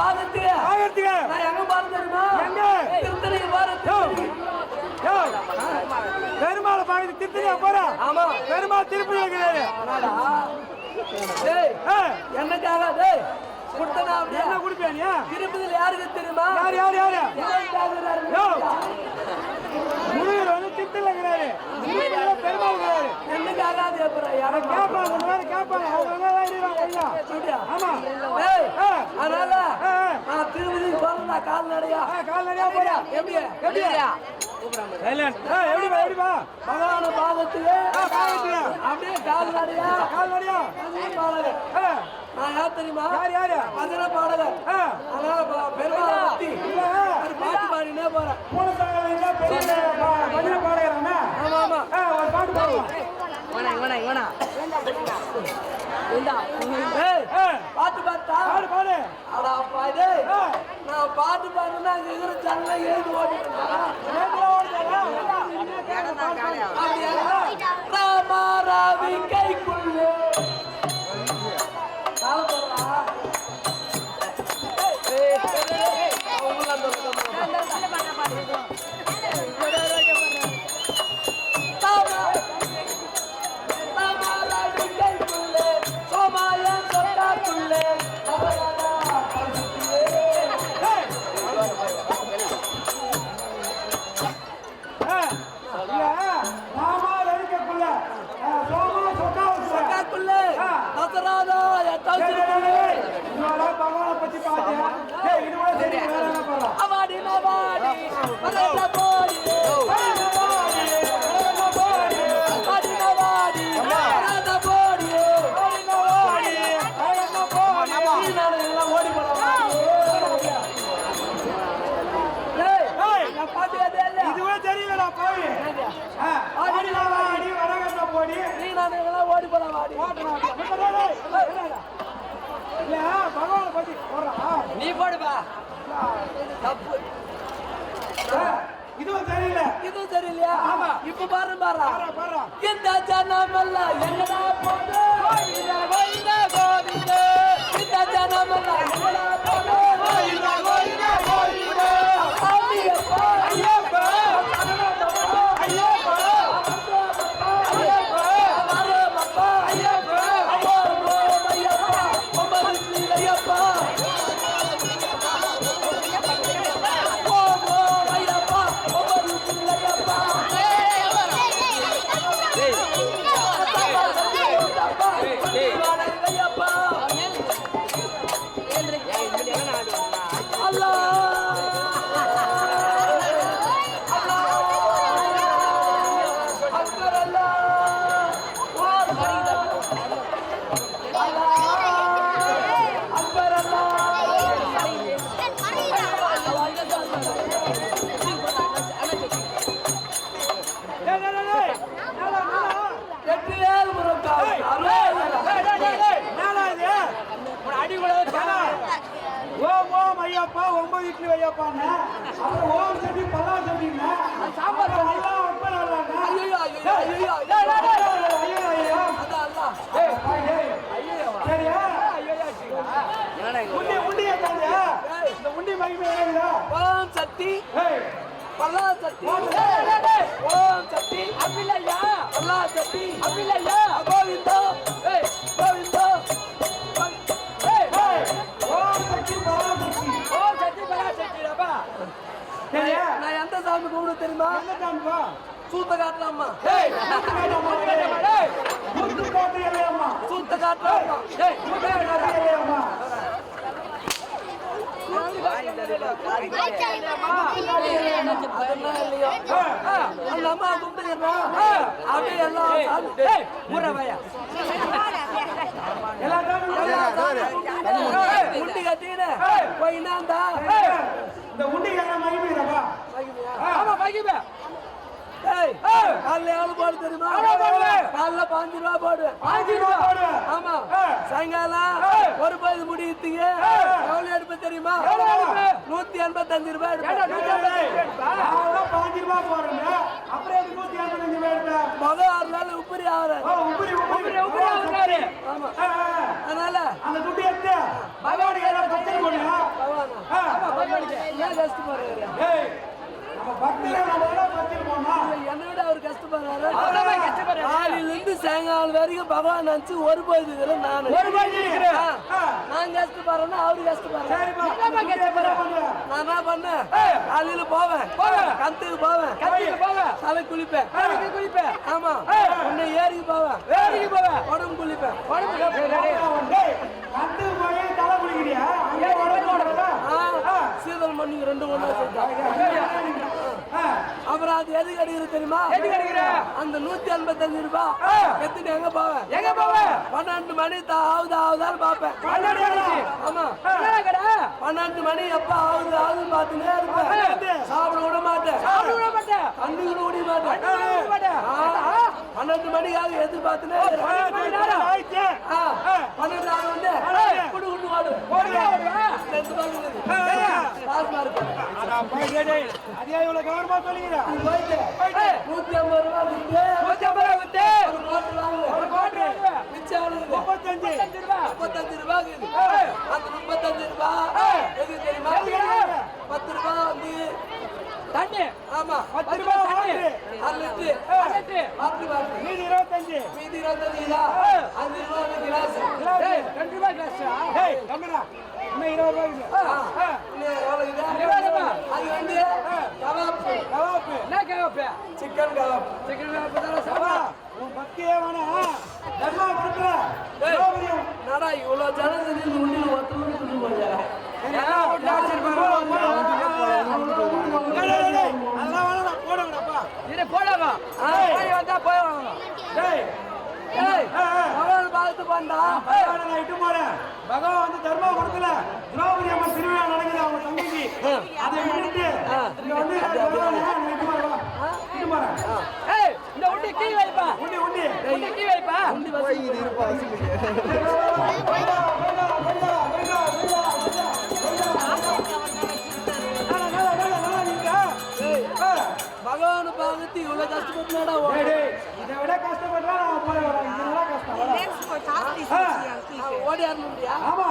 பாதத்துக்கு ஆயிரத்துக்கு நான் எங்க பாரு தெரியுமா எங்க? திருத்தணி. ஏய், பெருமாள் பாக்கி திருத்தணியா போறா? ஆமா. பெருமாள் திருப்பதி இருக்கிறாரு. என்னக்காக? டேய் கொடுத்தனா என்ன குடிப்பியா திருப்பதியில யாருக்கு தெரியுமா? யார் யார் யாரு இளையராஜாரு. யோ. முருகர் வந்து திருத்தல இருக்கிறாரு திருப்பதியில பெருமாள் இருக்கிறாரு என்னக்காக அது எப்பறம் யாரும் கேட்பாங்க கொஞ்ச நேரம் கேட்பாங்க அவங்க எல்லாம் இருக்கிறாங்க ஐயா அப்படியா? ஆமா டேய், ஆ. அதனால ஆ, ஆ. நான் திருப்பதிக்கு போறேன் நான் கால் நடையா ஆ, கால் நிறையா போறா எப்படி ஏய் எப்படிப்பா எப்படிப்பா ஆ, பாதத்துக்கு. அப்படியே கால் நடையா கால் நிறையா பஜனை பாடகர் நான் யார் தெரியுமா? யார் யாரு? பஜனை பாடகர் அதனால பெருமாளை இல்ல. பாட்டு பாடினே போறேன் மூணு பெரிய பா- பஜனை பாடுகிறாங்க ஆமா ஆமா. ஒரு பாட்டு பாடுவோம் ஏய், ஏ, பாட்டு பாட்டா பாடு பாடு அடா அப்பா டேய் ஆ, நான் பாட்டு பாடுனா அங்க இருக்கிற ஜன்னல எழுதி ஓடிட்டா பகவானை பத்தி பாத்தியா? இது கூட சரி, வேற என்ன பாடுறா? அவாடி நவாடி ஆமா. இப்ப பாரு பாரு. இந்த கோவிந்த கோவிந்த கோவிந்த இந்த ஜனமெல்லாம் எங்கடா சக்தி. பல்லா சக்தி. ஓம் சக்தி. அபிலையா பல்லா சக்தி. அபிலையா கோவிந்தோ. கோவிந்தோ. ஓம் சக்தி பல்லா சக்தி. ஓம் சக்தி பல்லா சக்தி அப்பா சரியா? நான் எந்த சாமி கும்பிட தெரியுமா? எந்த சாமிப்பா? சூத்த காட்டலாமா. முத்துக்காட்டு இலையம்மா. சூத்த காட்டலாமா அந்த அம்மா கும்பிட்டுக்கிறோம் அப்படியே எல்லாம் சாமியும் முட்டி கட்டிக்கினு போய் என்னந்தா இந்த உண்டிக்கான மகிமைதாப்பா ஆமா காலைல எவ்வளவு போடு தெரியுமா எவ்வளவு போடு? காலைல பாஞ்சு ரூபா போடு பாஞ்சு ரூபா போடு. ஆமா ஏய். சாயங்காலம் பைது முடியுத்துங்க ஏய். எவ்வளவு எடுப்பு தெரியுமா? நூத்தி எண்பத்தஞ்சு ரூபாய் ஏண்டா, எடுப்பேன் நூத்தி ஐம்பது நான்லாம் பாஞ்சு ரூபா போடுறேன். அப்புறம் எதுக்கு நூத்தி ஐம்பத்தஞ்சு ரூபா எடுப்ப? மொதல் ஆறு நாள் உப்பரி ஆகுற ஓ, உப்பிரி, உப்பிரி, உப்பிரி ஆகுறாரு. ஆமா. அதனால அந்த துட்டு எடுத்து பகவானுக்கு ஏதாவது நம்ம விட பக்தியில் போனா என்னை விட அவர் கஷ்டப்படுறாரு காலையில இருந்து சாயங்காலம் வரைக்கும் பகவான் நினைச்சு ஒரு போது நான். ஒரு இருக்கிறேன். நான் கஷ்டப்படுறேன்னா அவரு கஷ்டப்படுறேன்? நான் என்ன பண்ணேன். காலையில போவேன். கத்திக்கு போவேன். தலை குளிப்பேன். குளிப்பேன். ஆமா. உன்னை ஏரிக்கு போவேன். ஏரிக்கு போவேன். உடம்பு குளிப்பேன். போய் உடம்பு சீதல் மண்ணிக்கு ரெண்டு சொல்லிட்டான் ஆ, அப்புறம் அது எதுக்கு அடிக்கிறது தெரியுமா எதுக்கு அடிக்கிற? அந்த நூத்தி எண்பத்தஞ்சு ரூபாய் ஆ. எடுத்துட்டு எங்க போவேன் எங்க போவேன்? பன்னெண்டு மணி தான் ஆகுது ஆகுதான்னு பாப்பேன் பன்னெண்டு? ஆமா. பன்னெண்டு மணி எப்ப ஆகுது ஆகுதுன்னு பார்த்துட்டே. இருப்பேன் சாப்பிட விட மாட்டேன் சாப்பிட விட மாட்டேன். தண்ணி கூட குடிக்க மாட்டேன். பன்னெண்டு மணிக்காக எதிர்பார்த்துனே பன்னெண்டு மணி நேரம் ஆயிடுச்சு. ஆ. பன்னெண்டு ஆறு வந்து ஆ. குடு குடு வாடு ஓடுங்க, ஓடுங்க. ரெண்டு பால் இருக்குது. ஆ. பாஸ்மா இருக்கு. அதே இவ்வளவு கவனமா. நூத்தி ஐம்பது ரூபாய் விட்டு நூத்தி ஐம்பது ரூபா வித்து. ஒரு கோட்டு வாங்கு. ஒரு கோட்டு வாங்கு. மிச்சம் எவ்வளவு? முப்பத்தஞ்சு. முப்பத்தஞ்சு ரூபாய் இருக்குது. ஏய். அந்த முப்பத்தஞ்சு ரூபாய் ஏய். எதுக்கு தெரியுமா எதுக்கு? பத்து ரூபாய் வந்து தண்ணி. ஆமா பத்து ரூபா வாட்டு. அரை லிட்டரு. ஏய். அரை லிட்டரு. மீதி இருபத்தஞ்சு. மீதி இருபத்தஞ்சு? ஏய். அஞ்சு ரூபாய் கிளாஸ். ரெண்டு ரூபாய் கிளாஸா? டேய், கம்முடா. வந்து? Chicken kebab. சிக்கன் சாப்பிடா? உன் பக்தியே வேணாம். தர்மா கொடுக்குற. என்னடா இவ்வளவு ஜனம் செஞ்சு உண்டியில ஒருத்தவங்க துணி போடுறா? என்ன விட்டு வச்சிருப்பாரு? டேய், ஏய், பண்ணா பகவானை நான் இட்டு போறேன். பகவான் வந்து தர்மா கொடுக்கல. திரௌபதி அம்மன் திருவிழா நடக்குது அவங்க தம்பிக்கு. அதை விட்டுட்டு இங்க வந்து பகவானை நான் இட்டு போறேன். வா. இட்டு போறேன். உண்டி, உண்டி. உண்டி வச்சு நல்லா, பார்த்து இவ்வளவு கஷ்டப்பட்டுனாடா இதை விட கஷ்டப்பட்டா நான் போய் வரேன். இதை விட கஷ்டம். ஓடி முடியா ஆமா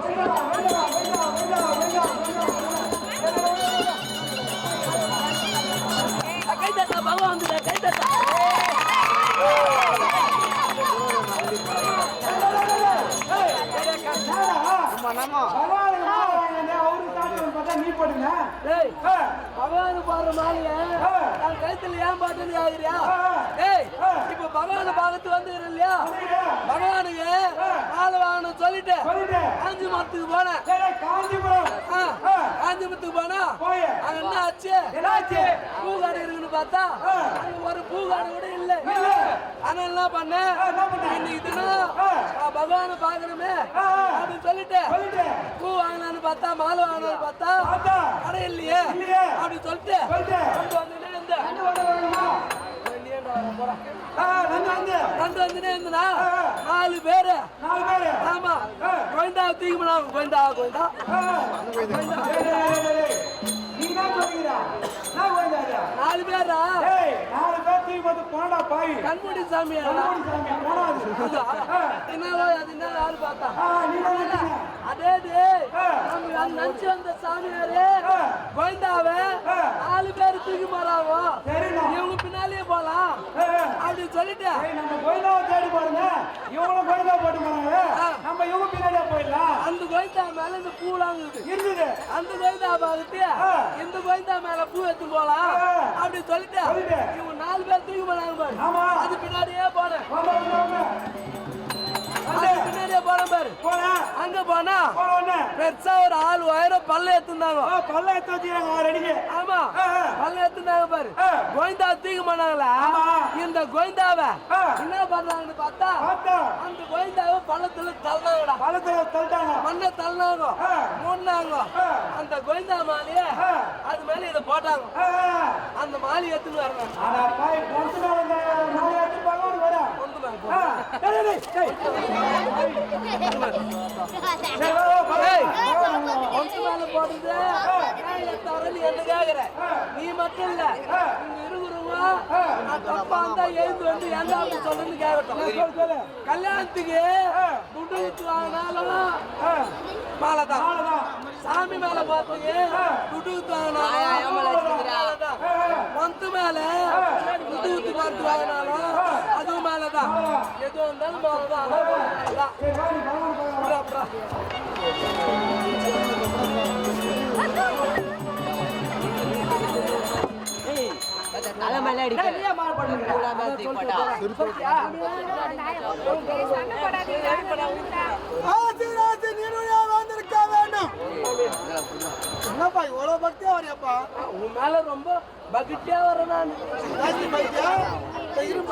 வேண்டா, வேண்டா, வேண்டா, வேண்டா, வேண்டா, வேண்டா. கை தட்டா பகவான் வந்துடா கை தட்டா டேய் பகவான் பாடுற மாதிரியே. நான் கழுத்துல ஏன் பாட்டுன்னு ஆகுறியா டேய் இப்ப பகவான பார்த்து வந்து இல்லையா பகவானுக்கு ஆள் வாங்கணும் சொல்லிட்டு காஞ்சி மரத்துக்கு போனேன். ஆ, காஞ்சி மரத்துக்கு போனா போய். அங்க என்ன ஆச்சு என்னாச்சு? பூகாடு இருக்குன்னு பார்த்தா ஒரு பூகாடு கூட இல்ல. இல்ல. ஆனா என்ன பண்ண? இன்னைக்கு தினம் பகவானை. அப்படின்னு சொல்லிட்டு பூ வாங்கலாம்னு பார்த்தா மாலை வாங்கலாம்னு பார்த்தா கடை இல்லையே. இல்லையே. அப்படி சொல்லிட்டு. கொண்டு வந்துட்டே இருந்தேன். வெளியேண்டா வர போறேன். கொண்டு வந்துட்டே இருந்தனா ஆ, ஆ. நாலு பேரு? ஆமா கோயந்தா தூக்கிமனா கோயந்தா கோயந்தா நாலு பேரா கண்மூடி சாமி என்னவோ அது. என்ன யாரு பார்த்தா? அதே டேய், நம்ம அங்க நினைச்சு வந்த சாமியாரு. கோயந்தாவை. நாலு பேர் தூக்கி போறாவோ. இவங்க பின்னாலேயே போலாம் அப்படி சொல்லிட்டு நம்ம கோயிலாவை தேடி பாருங்க இவங்களும் கோயிலா போட்டு போறாங்க. நம்ம இவங்க பின்னாடியே போயிடலாம் அந்த கோயந்தா மேல இந்த பூலாங்குது இருந்தது அந்த கோயந்தா பார்த்துட்டு. இந்த கோயந்தா மேல பூ எடுத்து போலாம் ஆ. அப்படி சொல்லிட்டு. இவங்க நாலு பேர் தூக்கி பாரு ஆமா. அது பின்னாடியே போனேன் பின்னாடியே போனேன் பாரு. அங்க போனா பெருசா ஒரு ஆள் உயரம் பல்ல ஆ, பல்ல எடுத்து வச்சுக்கிறாங்க ஆமா. பல்ல எடுத்துருந்தாங்க பாரு. ஆ. கோயந்தா தூக்கி ஆமா. இந்த கோயந்தாவை ஆ. என்ன பண்றாங்கன்னு பார்த்தா அந்த கோயந்தாவை பள்ளத்துல தள்ளாங்கடா பழத்துல தள்ளிட்டாங்க. மண்ணை தள்ளினாங்க. ஆ. மூடினாங்க. அந்த கோயந்தா மாலைய. அது மேல இதை போட்டாங்க. அந்த மாலை எடுத்துன்னு வரணும். நீ மட்டும் இல்ல இருக்கிறவங்க தப்பா இருந்தா எழுந்து வந்து என்ன கேட்கட்டும் கல்யாணத்துக்கு மாலை தான் சாமி மேல பார்த்துங்க துட்டு ஊத்து வாங்கினாலும் மந்து மேல துட்டு ஊத்து பார்த்து வாங்கினாலும் அதுவும் மேலதான் எது வந்தாலும் அதான். சரி என்னப்பா இவ்வளவு பக்தியா வரையப்பா உன் மேல ரொம்ப பகிட்டியா வரேன் நான். பைத்தியா இரு